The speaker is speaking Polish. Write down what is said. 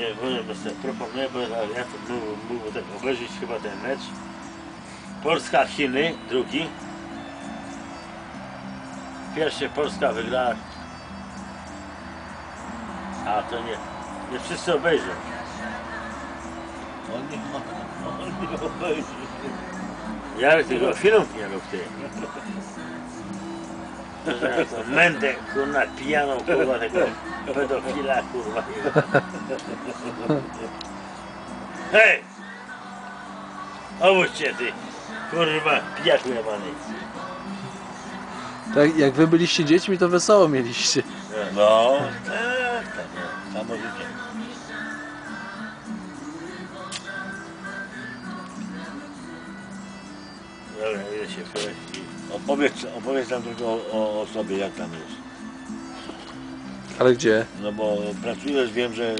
Nie, możemy sobie proponuję, bo ja to mógł tak obejrzeć chyba ten mecz. Polska-Chiny, drugi. Pierwszy Polska wygrała. A to nie, nie wszyscy obejrzą. On nie, on nie obejrzy. Ja tego filmów nie rób ty. Mędę, kurwa, pijaną, kurwa, tego pedofila, kurwa. Hej! Obudźcie ty, kurwa, pijaku jebany. Tak, jak wy byliście dziećmi, to wesoło mieliście. No, tak, tak, no, samo życie. Dobra, idę się. Opowiedz, opowiedz nam tylko o, o, o sobie, jak tam jest. Ale gdzie? No bo pracujesz, wiem, że